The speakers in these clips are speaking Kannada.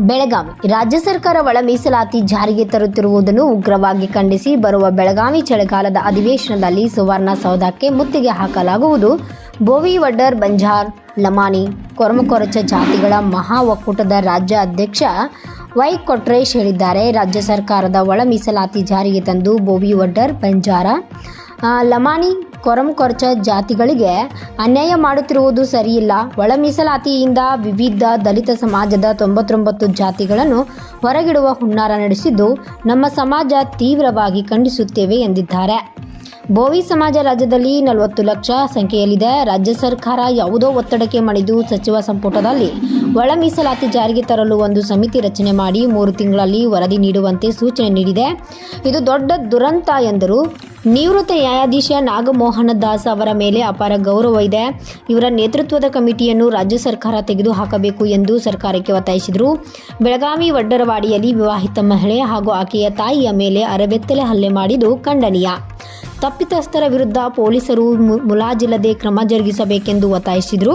ಬೆಳಗಾವಿ. ರಾಜ್ಯ ಸರ್ಕಾರ ಒಳ ಮೀಸಲಾತಿ ಜಾರಿಗೆ ತರುತ್ತಿರುವುದನ್ನು ಉಗ್ರವಾಗಿ ಖಂಡಿಸಿ ಬರುವ ಬೆಳಗಾವಿ ಚಳಿಗಾಲದ ಅಧಿವೇಶನದಲ್ಲಿ ಸುವರ್ಣಸೌಧಕ್ಕೆ ಮುತ್ತಿಗೆ ಹಾಕಲಾಗುವುದು. ಬೋವಿ ವಡ್ಡರ್ ಬಂಜಾರ್ ಲಮಾಣಿ ಕೊರಮಕೊರಚ ಜಾತಿಗಳ ಮಹಾ ಒಕ್ಕೂಟದ ರಾಜ್ಯ ಅಧ್ಯಕ್ಷ ವೈ ಕೊಟ್ರೇಶ್ ಹೇಳಿದ್ದಾರೆ. ರಾಜ್ಯ ಸರ್ಕಾರದ ಒಳ ಮೀಸಲಾತಿ ಜಾರಿಗೆ ತಂದು ಬೋವಿ ವಡ್ಡರ್ ಬಂಜಾರ ಲಮಾನಿ ಕೊರಮಕೊರಚ ಜಾತಿಗಳಿಗೆ ಅನ್ಯಾಯ ಮಾಡುತ್ತಿರುವುದು ಸರಿಯಿಲ್ಲ. ಒಳ ಮೀಸಲಾತಿಯಿಂದ ವಿವಿಧ ದಲಿತ ಸಮಾಜದ ತೊಂಬತ್ತೊಂಬತ್ತು ಜಾತಿಗಳನ್ನು ಹೊರಗಿಡುವ ಹುನ್ನಾರ ನಡೆಸಿದ್ದು ನಮ್ಮ ಸಮಾಜ ತೀವ್ರವಾಗಿ ಖಂಡಿಸುತ್ತೇವೆ ಎಂದಿದ್ದಾರೆ. ಬೋವಿ ಸಮಾಜ ರಾಜ್ಯದಲ್ಲಿ ನಲವತ್ತು ಲಕ್ಷ ಸಂಖ್ಯೆಯಲ್ಲಿದೆ. ರಾಜ್ಯ ಸರ್ಕಾರ ಯಾವುದೋ ಒತ್ತಡಕ್ಕೆ ಮಣಿದು ಸಚಿವ ಸಂಪುಟದಲ್ಲಿ ಒಳ ಮೀಸಲಾತಿ ಜಾರಿಗೆ ತರಲು ಒಂದು ಸಮಿತಿ ರಚನೆ ಮಾಡಿ ಮೂರು ತಿಂಗಳಲ್ಲಿ ವರದಿ ನೀಡುವಂತೆ ಸೂಚನೆ ನೀಡಿದೆ. ಇದು ದೊಡ್ಡ ದುರಂತ ಎಂದರು. ನಿವೃತ್ತ ನ್ಯಾಯಾಧೀಶ ನಾಗಮೋಹನ ದಾಸ್ ಅವರ ಮೇಲೆ ಅಪಾರ ಗೌರವ ಇದೆ. ಇವರ ನೇತೃತ್ವದ ಕಮಿಟಿಯನ್ನು ರಾಜ್ಯ ಸರ್ಕಾರ ತೆಗೆದುಹಾಕಬೇಕು ಎಂದು ಸರ್ಕಾರಕ್ಕೆ ಒತ್ತಾಯಿಸಿದರು. ಬೆಳಗಾವಿ ವಡ್ಡರವಾಡಿಯಲ್ಲಿ ವಿವಾಹಿತ ಮಹಿಳೆ ಹಾಗೂ ಆಕೆಯ ತಾಯಿಯ ಮೇಲೆ ಅರೆಬೆತ್ತಲೆ ಹಲ್ಲೆ ಮಾಡಿದ್ದು ಖಂಡನೀಯ. ತಪ್ಪಿತಸ್ಥರ ವಿರುದ್ಧ ಪೊಲೀಸರು ಮುಲಾಜಿಲ್ಲದೆ ಕ್ರಮ ಜರುಗಿಸಬೇಕೆಂದು ಒತ್ತಾಯಿಸಿದರು.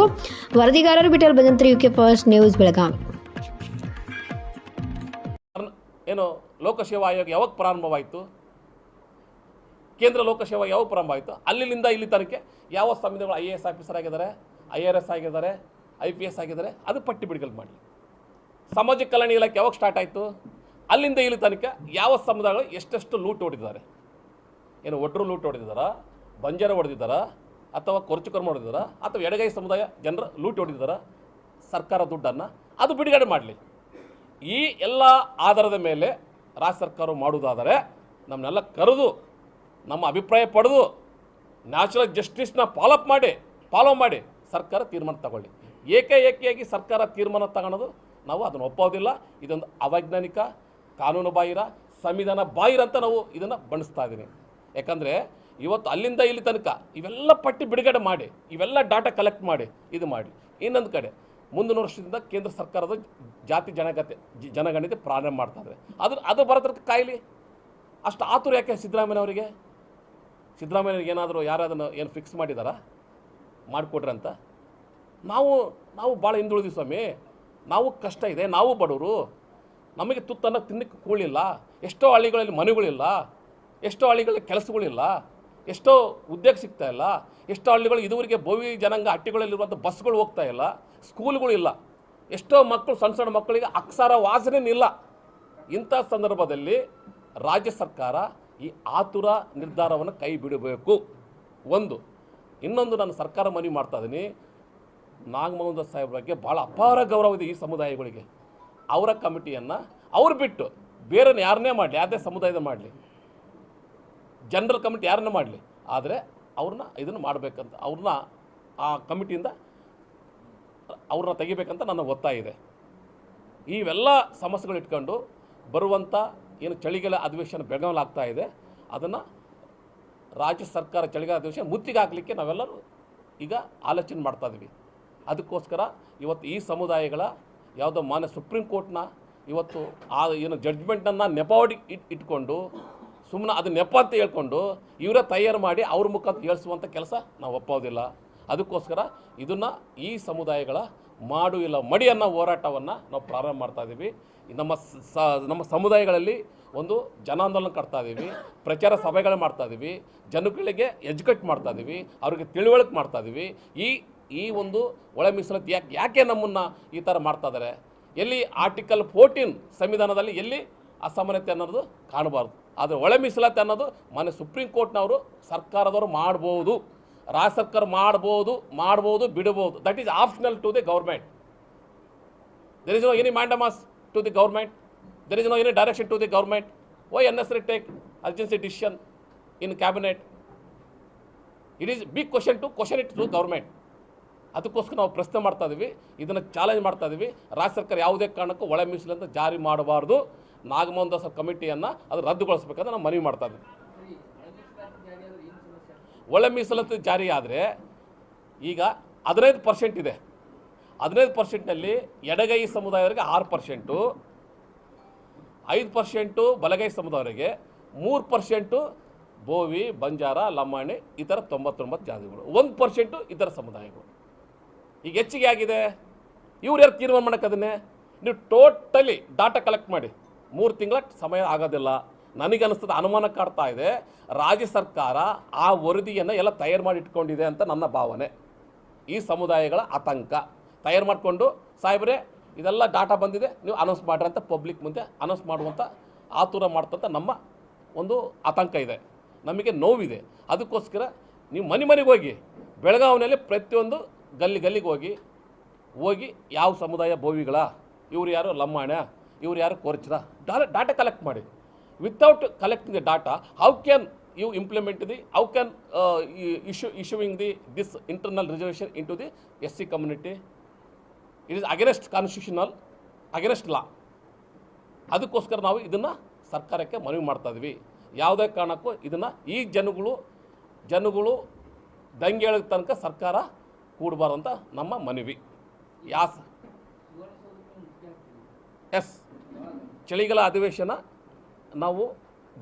ವರದಿಗಾರರು Bittal Bhajantri U K first news Belagavi. ಏನು ಲೋಕಸೇವಾ ಆಯೋಗ ಯಾವಾಗ ಪ್ರಾರಂಭವಾಯಿತು? ಕೇಂದ್ರ ಲೋಕಸೇವಾ ಯಾವಾಗ ಪ್ರಾರಂಭ ಆಯಿತು ಅಲ್ಲಿಂದ ಇಲ್ಲಿ ತನಕ ಯಾವ ಸಂವಿಧಾನಗಳು ಐ ಎ ಎಸ್ ಆಫೀಸರ್ ಆಗಿದ್ದಾರೆ, ಐ ಆರ್ ಎಸ್ ಆಗಿದ್ದಾರೆ, ಐ ಪಿ ಎಸ್ ಆಗಿದ್ದಾರೆ, ಅದು ಪಟ್ಟಿ ಬಿಡುಗಡೆ ಮಾಡಿ ಸಮಾಜ ಕಲ್ಯಾಣ ಇಲಾಖೆ ಯಾವಾಗ ಸ್ಟಾರ್ಟ್ ಆಯಿತು? ಅಲ್ಲಿಂದ ಇಲ್ಲಿ ತನಕ ಯಾವ ಸಮುದಾಯಗಳು ಎಷ್ಟೆಷ್ಟು ಲೂಟ್ ಹೊಡೆದಿದ್ದಾರೆ? ಏನು ಒಡ್ರು ಲೂಟ್ ಹೊಡೆದಿದ್ದಾರಾ? ಬಂಜಾರ ಹೊಡೆದಿದ್ದಾರಾ? ಅಥವಾ ಕೊರಚುಕರ್ಮ ಹೊಡೆದಿದ್ದಾರ? ಅಥವಾ ಎಡಗೈ ಸಮುದಾಯ ಜನರ ಲೂಟ್ ಹೊಡೆದಿದ್ದಾರಾ? ಸರ್ಕಾರ ದುಡ್ಡನ್ನು? ಅದು ಬಿಡುಗಡೆ ಮಾಡಲಿ. ಈ ಎಲ್ಲ ಆಧಾರದ ಮೇಲೆ ರಾಜ್ಯ ಸರ್ಕಾರ ಮಾಡುವುದಾದರೆ ನಮ್ಮನ್ನೆಲ್ಲ ಕರೆದು, ನಮ್ಮ ಅಭಿಪ್ರಾಯ ಪಡೆದು, ನ್ಯಾಚುರಲ್ ಜಸ್ಟಿಸ್ನ ಫಾಲೋಅಪ್ ಮಾಡಿ ಫಾಲೋ ಮಾಡಿ ಸರ್ಕಾರ ತೀರ್ಮಾನ ತಗೊಳ್ಳಿ. ಏಕೆ ಏಕೆಯಾಗಿ ಸರ್ಕಾರ ತೀರ್ಮಾನ ತಗೊಳ್ಳೋದು ನಾವು ಅದನ್ನು ಒಪ್ಪೋದಿಲ್ಲ. ಇದೊಂದು ಅವೈಜ್ಞಾನಿಕ, ಕಾನೂನು ಬಾಹಿರ, ಸಂವಿಧಾನ ಬಾಹಿರ ಅಂತ ನಾವು ಇದನ್ನು ಬಣ್ಣಿಸ್ತಾ ಇದ್ದೀನಿ. ಯಾಕಂದರೆ ಇವತ್ತು ಅಲ್ಲಿಂದ ಇಲ್ಲಿ ತನಕ ಇವೆಲ್ಲ ಪಟ್ಟಿ ಬಿಡುಗಡೆ ಮಾಡಿ, ಇವೆಲ್ಲ ಡಾಟಾ ಕಲೆಕ್ಟ್ ಮಾಡಿ, ಇದು ಮಾಡಿ. ಇನ್ನೊಂದು ಕಡೆ ಮುಂದಿನ ವರ್ಷದಿಂದ ಕೇಂದ್ರ ಸರ್ಕಾರದ ಜಾತಿ ಜನಗತೆ ಜನಗಣತಿ ಪ್ರಾರಂಭ ಮಾಡ್ತಾ ಇದ್ದಾರೆ ಅದು ಅದು ಬರೋದ್ರ ಕಾಯಿಲಿ. ಅಷ್ಟು ಆತುರ ಯಾಕೆ ಸಿದ್ದರಾಮಯ್ಯನವರಿಗೆ? ಸಿದ್ದರಾಮಯ್ಯನವ್ರಿಗೆ ಏನಾದರೂ ಯಾರು ಅದನ್ನು ಏನು ಫಿಕ್ಸ್ ಮಾಡಿದಾರಾ? ಮಾಡಿಕೊಡ್ರಿ ಅಂತ? ನಾವು ನಾವು ಭಾಳ ಹಿಂದುಳಿದ್ವಿ ಸ್ವಾಮಿ. ನಾವು ಕಷ್ಟ ಇದೆ. ನಾವು ಬಡವರು. ನಮಗೆ ತುತ್ತನ್ನು ತಿನ್ನಕ್ಕೆ ಕೂಳಿಲ್ಲ ಎಷ್ಟೋ ಹಳ್ಳಿಗಳಲ್ಲಿ ಮನೆಗಳಿಲ್ಲ. ಎಷ್ಟೋ ಹಳ್ಳಿಗಳಲ್ಲಿ ಕೆಲಸಗಳಿಲ್ಲ, ಎಷ್ಟೋ ಉದ್ಯೋಗ ಸಿಗ್ತಾ ಇಲ್ಲ, ಎಷ್ಟೋ ಹಳ್ಳಿಗಳು ಇದುವರೆಗೆ ಭವಿ ಜನಾಂಗ ಹಟ್ಟಿಗಳಲ್ಲಿರುವಂಥ ಬಸ್ಗಳು ಹೋಗ್ತಾ ಇಲ್ಲ ಸ್ಕೂಲ್ಗಳಿಲ್ಲ ಎಷ್ಟೋ ಮಕ್ಕಳು, ಸಣ್ಣ ಸಣ್ಣ ಮಕ್ಕಳಿಗೆ ಅಕ್ಷರ ವಾಸನೆ ಇಲ್ಲ. ಇಂಥ ಸಂದರ್ಭದಲ್ಲಿ ರಾಜ್ಯ ಸರ್ಕಾರ ಈ ಆತುರ ನಿರ್ಧಾರವನ್ನು ಕೈ ಬಿಡಬೇಕು. ಒಂದು, ಇನ್ನೊಂದು ನಾನು ಸರ್ಕಾರ ಮನವಿ ಮಾಡ್ತಾ ಇದ್ದೀನಿ. ನಾಗಮೋಹನ್ ಸಾಹೇಬ್ ಬಗ್ಗೆ ಭಾಳ ಅಪಾರ ಗೌರವ ಇದೆ ಈ ಸಮುದಾಯಗಳಿಗೆ. ಅವರ ಕಮಿಟಿಯನ್ನು ಅವ್ರು ಬಿಟ್ಟು ಬೇರೆ ಯಾರನ್ನೇ ಮಾಡಲಿ ಯಾವುದೇ ಸಮುದಾಯದ ಮಾಡಲಿ. ಜನರಲ್ ಕಮಿಟಿ ಯಾರನ್ನ ಮಾಡಲಿ, ಆದರೆ ಅವ್ರನ್ನ ಇದನ್ನು ಮಾಡಬೇಕಂತ, ಅವ್ರನ್ನ ಆ ಕಮಿಟಿಯಿಂದ ಅವ್ರನ್ನ ತೆಗಿಬೇಕಂತ ನನ್ನ ಒತ್ತಾಯ ಇದೆ. ಇವೆಲ್ಲ ಸಮಸ್ಯೆಗಳು ಇಟ್ಕೊಂಡು ಬರುವಂಥ ಏನು ಚಳಿಗಾಲ ಅಧಿವೇಶನ ಬೆಳಗಾವಲ್ಲಿ ಇದೆ, ಅದನ್ನು ರಾಜ್ಯ ಸರ್ಕಾರ ಚಳಿಗಾಲ ಅಧಿವೇಶನ ಮುತ್ತಿಗೆ ಹಾಕಲಿಕ್ಕೆ ನಾವೆಲ್ಲರೂ ಈಗ ಆಲೋಚನೆ ಮಾಡ್ತಾ ಇದ್ದೀವಿ ಅದಕ್ಕೋಸ್ಕರ ಇವತ್ತು ಈ ಸಮುದಾಯಗಳ ಯಾವುದೋ ಮಾನ್ಯ ಸುಪ್ರೀಂ ಕೋರ್ಟ್ನ ಇವತ್ತು ಆ ಏನು ಜಡ್ಜ್ಮೆಂಟನ್ನು ನೆಪಾವಡಿ ಇಟ್ ಇಟ್ಕೊಂಡು ಸುಮ್ಮನೆ ಅದು ನೆಪ ಅಂತ ಹೇಳ್ಕೊಂಡು ಇವರೇ ತಯಾರು ಮಾಡಿ ಅವ್ರ ಮುಖಾಂತರ ಹೇಳಿಸುವಂಥ ಕೆಲಸ ನಾವು ಒಪ್ಪೋದಿಲ್ಲ. ಅದಕ್ಕೋಸ್ಕರ ಇದನ್ನು ಈ ಸಮುದಾಯಗಳ ಮಾಡು ಇಲ್ಲ ಮಡಿ ಅನ್ನೋ ಹೋರಾಟವನ್ನು ನಾವು ಪ್ರಾರಂಭ ಮಾಡ್ತಾ ಇದ್ದೀವಿ ನಮ್ಮ ಸ- ನಮ್ಮ ಸಮುದಾಯಗಳಲ್ಲಿ ಒಂದು ಜನಾಂದೋಲನ ಕಟ್ತಾ ಇದ್ದೀವಿ ಪ್ರಚಾರ ಸಭೆಗಳು ಮಾಡ್ತಾ ಇದ್ದೀವಿ ಜನಗಳಿಗೆ ಎಜುಕೇಟ್ ಮಾಡ್ತಾ ಇದ್ದೀವಿ ಅವ್ರಿಗೆ ತಿಳುವಳಿಕೆ ಮಾಡ್ತಾ ಇದ್ದೀವಿ ಈ ಈ ಒಂದು ಒಳ ಮೀಸಲಾತಿ ಯಾಕೆ ಯಾಕೆ ನಮ್ಮನ್ನು ಈ ಥರ ಮಾಡ್ತಾ ಇದ್ದಾರೆ ಎಲ್ಲಿ ಆರ್ಟಿಕಲ್ ಫೋರ್ಟೀನ್ ಸಂವಿಧಾನದಲ್ಲಿ ಎಲ್ಲಿ ಅಸಮಾನತೆ ಅನ್ನೋದು ಕಾಣಬಾರ್ದು. ಆದರೆ ಒಳ ಮೀಸಲಾತಿ ಅನ್ನೋದು ಮೊನ್ನೆ ಸುಪ್ರೀಂ ಕೋರ್ಟ್ನವರು ಸರ್ಕಾರದವರು ಮಾಡ್ಬೋದು. ರಾಜ್ಯ ಸರ್ಕಾರ ಮಾಡ್ಬೋದು ಮಾಡ್ಬೋದು ಬಿಡಬಹುದು that is optional to the government there is no any mandamus to the government. There is no any direction to the government. Why unnecessary take urgency decision in cabinet it is big question to question it to government ಅದಕ್ಕೋಸ್ಕರ ನಾವು ಪ್ರಶ್ನೆ ಮಾಡ್ತಾ ಇದ್ದೀವಿ ಇದನ್ನು ಚಾಲೆಂಜ್ ಮಾಡ್ತಾ ಇದ್ದೀವಿ ರಾಜ್ಯ ಸರ್ಕಾರ ಯಾವುದೇ ಕಾರಣಕ್ಕೂ ಒಳ ಮೀಸಲಂತ ಜಾರಿ ಮಾಡಬಾರ್ದು. ನಾಗಮೋಹನ್ ದಾಸ್ ಕಮಿಟಿಯನ್ನು ಅದು ರದ್ದುಗೊಳಿಸಬೇಕಂತ ನಾವು ಮನವಿ ಮಾಡ್ತಾ ಇದ್ದೀವಿ ಒಳ ಮೀಸಲಾತಿ ಜಾರಿ ಆದರೆ ಈಗ ಹದಿನೈದು ಪರ್ಸೆಂಟ್ ಇದೆ. ಹದಿನೈದು ಪರ್ಸೆಂಟ್ನಲ್ಲಿ ಎಡಗೈ ಸಮುದಾಯವರಿಗೆ ಆರು ಪರ್ಸೆಂಟು ಐದು ಪರ್ಸೆಂಟು ಬಲಗೈ ಸಮುದಾಯವರಿಗೆ ಮೂರು ಪರ್ಸೆಂಟು ಬೋವಿ, ಬಂಜಾರ ಲಂಬಾಣಿ ಈ ಥರ ತೊಂಬತ್ತೊಂಬತ್ತು ಜಾತಿಗಳು. ಒಂದು ಪರ್ಸೆಂಟು ಇತರ ಸಮುದಾಯಗಳು. ಈಗ ಹೆಚ್ಚಿಗೆ ಆಗಿದೆ. ಇವ್ರು ಯಾರು ತೀರ್ಮಾನ ಮಾಡಕ್ಕೆ ಅದನ್ನೇ? ನೀವು ಟೋಟಲಿ ಡಾಟಾ ಕಲೆಕ್ಟ್ ಮಾಡಿ. ಮೂರು ತಿಂಗಳ ಸಮಯ ಆಗೋದಿಲ್ಲ. ನನಗೆ ಅನಿಸ್ತದೆ ಅನುಮಾನ ಕಾಡ್ತಾ ಇದೆ. ರಾಜ್ಯ ಸರ್ಕಾರ ಆ ವರದಿಯನ್ನು ಎಲ್ಲ ತಯಾರು ಮಾಡಿ ಇಟ್ಕೊಂಡಿದೆ ಅಂತ ನನ್ನ ಭಾವನೆ. ಈ ಸಮುದಾಯಗಳ ಆತಂಕ. ತಯಾರು ಮಾಡಿಕೊಂಡು, ಸಾಹೇಬ್ರೆ, ಇದೆಲ್ಲ ಡಾಟಾ ಬಂದಿದೆ, ನೀವು ಅನೌನ್ಸ್ ಮಾಡ್ರಿ ಅಂತ ಪಬ್ಲಿಕ್ ಮುಂದೆ ಅನೌನ್ಸ್ ಮಾಡುವಂಥ ಆತುರ ಮಾಡ್ತಂಥ ನಮ್ಮ ಒಂದು ಆತಂಕ ಇದೆ. ನಮಗೆ ನೋವಿದೆ. ಅದಕ್ಕೋಸ್ಕರ ನೀವು ಮನೆ ಮನೆಗೆ ಹೋಗಿ, ಬೆಳಗಾವಿನಲ್ಲಿ ಪ್ರತಿಯೊಂದು ಗಲ್ಲಿ ಗಲ್ಲಿಗೆ ಹೋಗಿ ಹೋಗಿ ಯಾವ ಸಮುದಾಯ ಭೋವಿಗಳ? ಇವರು ಯಾರು? ಲಮ್ಮಾಣ ಇವ್ರು ಯಾರು ಕೊರ್ಚರ? ಡಾ ಡಾಟಾ ಕಲೆಕ್ಟ್ ಮಾಡಿ. Without collecting the data how can you implement the how can issue issuing the this internal reservation in to the S C community it is against constitutional against law ಅದಕ್ಕೋಸ್ಕರ ನಾವು ಇದನ್ನು ಸರ್ಕಾರಕ್ಕೆ ಮನವಿ ಮಾಡ್ತಾ ಇದ್ವಿ. ಯಾವುದೇ ಕಾರಣಕ್ಕೂ ಇದನ್ನು ಈ ಜನಗಳು ಜನಗಳು ದಂಗೆ ಹೇಳಿದ ತನಕ ಸರ್ಕಾರ ಕೂಡಬಾರಂತ ನಮ್ಮ ಮನವಿ. Yes yes. ಚಳಿಗಾಲ ಅಧಿವೇಶನ ನಾವು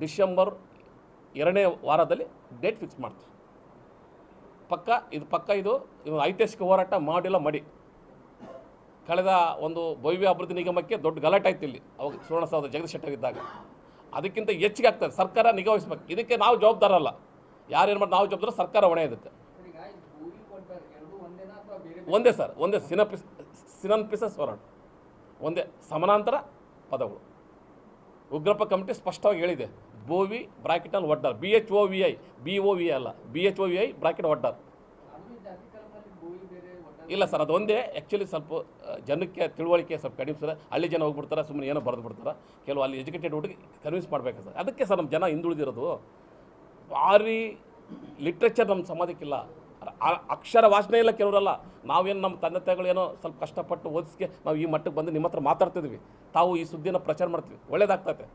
ಡಿಸೆಂಬರ್ ಎರಡನೇ ವಾರದಲ್ಲಿ ಡೇಟ್ ಫಿಕ್ಸ್ ಮಾಡ್ತೀವಿ. ಪಕ್ಕ, ಇದು ಪಕ್ಕ ಇದು ಐತಿಹಾಸಿಕ ಹೋರಾಟ ಮಾಡಿಲ್ಲ ಮಡಿ. ಕಳೆದ ಒಂದು ಭವ್ಯ ಅಭಿವೃದ್ಧಿ ನಿಗಮಕ್ಕೆ ದೊಡ್ಡ ಗಲಾಟೆ ಆಯ್ತು ಇಲ್ಲಿ, ಅವಾಗ ಸುವರ್ಣಸೌಧ ಜಗದೀಶ್ ಶೆಟ್ಟರ್ ಇದ್ದಾಗ. ಅದಕ್ಕಿಂತ ಹೆಚ್ಚಿಗೆ ಆಗ್ತದೆ, ಸರ್ಕಾರ ನಿಗಾವಹಿಸ್ಬೇಕು ಇದಕ್ಕೆ ನಾವು ಜವಾಬ್ದಾರಲ್ಲ ಯಾರೇನು ಮಾಡಿ ನಾವು ಜವಾಬ್ದಾರ, ಸರ್ಕಾರ ಹೊಣೆ ಇದಕ್ಕೆ ಒಂದೇ ಸರ್, ಒಂದೇ ಸಿನಪಿಸ್ ಸಿನನ್ಪಿಸಸ್ ಹೋರಾಟ. ಒಂದೇ ಸಮಾನಾಂತರ ಪದಗಳು. ಉಗ್ರಪ್ಪ ಕಮಿಟಿ ಸ್ಪಷ್ಟವಾಗಿ ಹೇಳಿದೆ, Bovi ಬ್ರಾಕೆಟಲ್ಲಿ Oddar. B H O V I B O V I B H O V I bracket Oddar. ಇಲ್ಲ ಸರ್ ಅದು ಒಂದೇ ಆ್ಯಕ್ಚುಲಿ ಸ್ವಲ್ಪ ಜನಕ್ಕೆ ತಿಳುವಳಿಕೆ ಸ್ವಲ್ಪ ಕಡಿಮೆ ಸರ್. ಹಳ್ಳಿ ಜನ ಹೋಗ್ಬಿಡ್ತಾರೆ ಸುಮ್ಮನೆ ಏನೋ ಬರೆದು ಬಿಡ್ತಾರೆ. ಕೆಲವು ಅಲ್ಲಿ ಎಜುಕೇಟೆಡ್ ಹುಡುಗಿ ಕನ್ವಿನ್ಸ್ ಮಾಡಬೇಕು ಸರ್. ಅದಕ್ಕೆ ಸರ್ ನಮ್ಮ ಜನ ಹಿಂದುಳಿದಿರೋದು. ಭಾರಿ ಲಿಟ್ರೇಚರ್ ನಮ್ಮ ಸಮಾಜಕ್ಕಿಲ್ಲ. ಅಕ್ಷರ ವಾಸನೆ ಇಲ್ಲ ಕೆಲವರಲ್ಲ. ನಾವೇನು ನಮ್ಮ ತಂದೆ ತಾಯಿಗಳೇನೋ ಸ್ವಲ್ಪ ಕಷ್ಟಪಟ್ಟು ಓದಿಸ್ಕೆ ನಾವು ಈ ಮಟ್ಟಕ್ಕೆ ಬಂದು ನಿಮ್ಮ ಹತ್ರ ಮಾತಾಡ್ತಿದ್ವಿ. ತಾವು ಈ ಸುದ್ದಿನ ಪ್ರಚಾರ ಮಾಡ್ತೀವಿ ಒಳ್ಳೇದಾಗ್ತೈತೆ.